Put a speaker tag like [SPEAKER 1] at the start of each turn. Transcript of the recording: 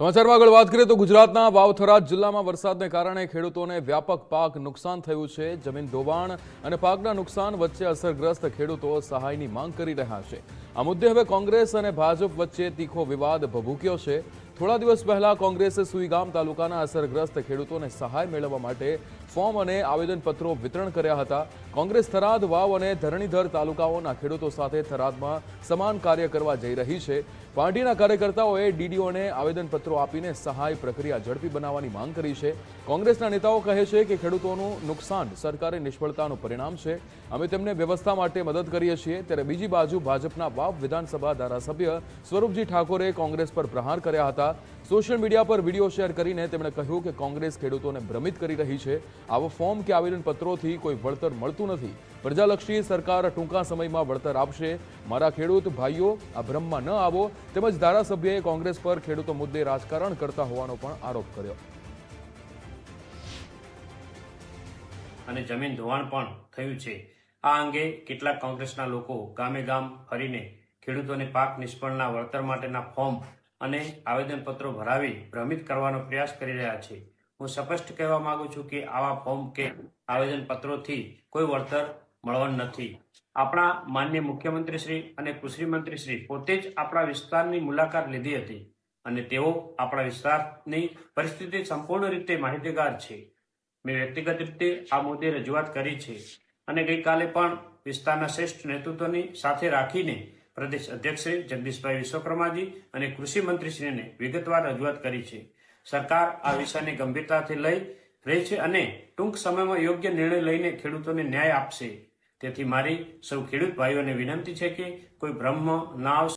[SPEAKER 1] સમાચારમાં આગળ વાત કરીએ તો ગુજરાતના વાવથરા જિલ્લામાં વરસાદને કારણે ખેડૂતોને વ્યાપક પાક નુકસાન થયું છે. જમીન ધોવાણ અને પાકના નુકસાન વચ્ચે અસરગ્રસ્ત ખેડૂતો સહાયની માંગ કરી રહ્યા છે. આ મુદ્દે હવે કોંગ્રેસ અને ભાજપ વચ્ચે તીખો વિવાદ ભભૂક્યો છે. થોડા દિવસ પહેલા કોંગ્રેસે સુઈગામ તાલુકાના અસરગ્રસ્ત ખેડૂતોને સહાય મેળવવા માટે ફોર્મ અને આવેદનપત્રો વિતરણ કર્યા હતા. કોંગ્રેસ થરાદ વાવ અને ધરણીધર તાલુકાઓના ખેડૂતો સાથે થરાદમાં સમાન કાર્ય કરવા જઈ રહી છે. પાર્ટીના કાર્યકર્તાઓએ ડીડીઓને આવેદનપત્રો આપીને સહાય પ્રક્રિયા ઝડપી બનાવવાની માંગ કરી છે. કોંગ્રેસના નેતાઓ કહે છે કે ખેડૂતોનું નુકસાન સરકારી નિષ્ફળતાનું પરિણામ છે. અમે તેમને વ્યવસ્થા માટે મદદ કરીએ છીએ. ત્યારે બીજી બાજુ ભાજપના વાવ વિધાનસભા ધારાસભ્ય સ્વરૂપજી ઠાકોરે કોંગ્રેસ પર પ્રહાર કર્યા હતા. સોશિયલ મીડિયા પર વીડિયો શેર કરીને તેમણે કહ્યું કે કોંગ્રેસ ખેડૂતોને ભ્રમિત કરી રહી છે. આવા ફોર્મ કે આવેદનપત્રોથી કોઈ વળતર મળતું નથી. પ્રજાલક્ષી સરકાર ટૂંકા સમયમાં વળતર આપશે. મારા ખેડૂત ભાઈઓ, આ ભ્રમમાં ન આવો. તેમજ ધારાસભ્યએ કોંગ્રેસ પર ખેડૂતો મુદ્દે રાજકારણ કરતા હોવાનો પણ આરોપ કર્યો.
[SPEAKER 2] અને જમીન ધોવાણ પણ થયું છે. આ અંગે કેટલાક કોંગ્રેસના લોકો ગામે ગામ ફરીને ખેડૂતોને પાક નિષ્ફળના વળતર માટેના ફોર્મ અને આવેદનપત્રો ભરાવી ભ્રમિત કરવાનો પ્રયાસ કરી રહ્યા છે. હું સ્પષ્ટ કહેવા માંગુ છું કે આવા ફોર્મ કે આવેદનપત્રોથી કોઈ વળતર મળવાનું નથી. આપણા માન્ય મુખ્યમંત્રી શ્રી અને કૃષિ મંત્રી શ્રી પોતે જ આપણા વિસ્તારની મુલાકાત લીધી હતી અને તેઓ આપણા વિસ્તારની પરિસ્થિતિ સંપૂર્ણ રીતે માહિતીગાર છે. મેં વ્યક્તિગત રીતે આ મુદ્દે રજૂઆત કરી છે અને ગઈકાલે પણ વિસ્તારના શ્રેષ્ઠ નેતૃત્વની સાથે રાખીને પ્રદેશ અધ્યક્ષ જગદીશભાઈ વિશ્વકર્માજી અને કૃષિ મંત્રીશ્રીને વિગતવાર રજૂઆત કરી છે. સરકાર આ વિષયને ગંભીરતાથી લઈ રહી છે અને ટૂંક સમયમાં યોગ્ય નિર્ણય લઈને ખેડૂતોને ન્યાય આપશે. તેથી મારી સૌ ખેડૂત ભાઈઓને વિનંતી છે કે કોઈ બ્રહ્મ ના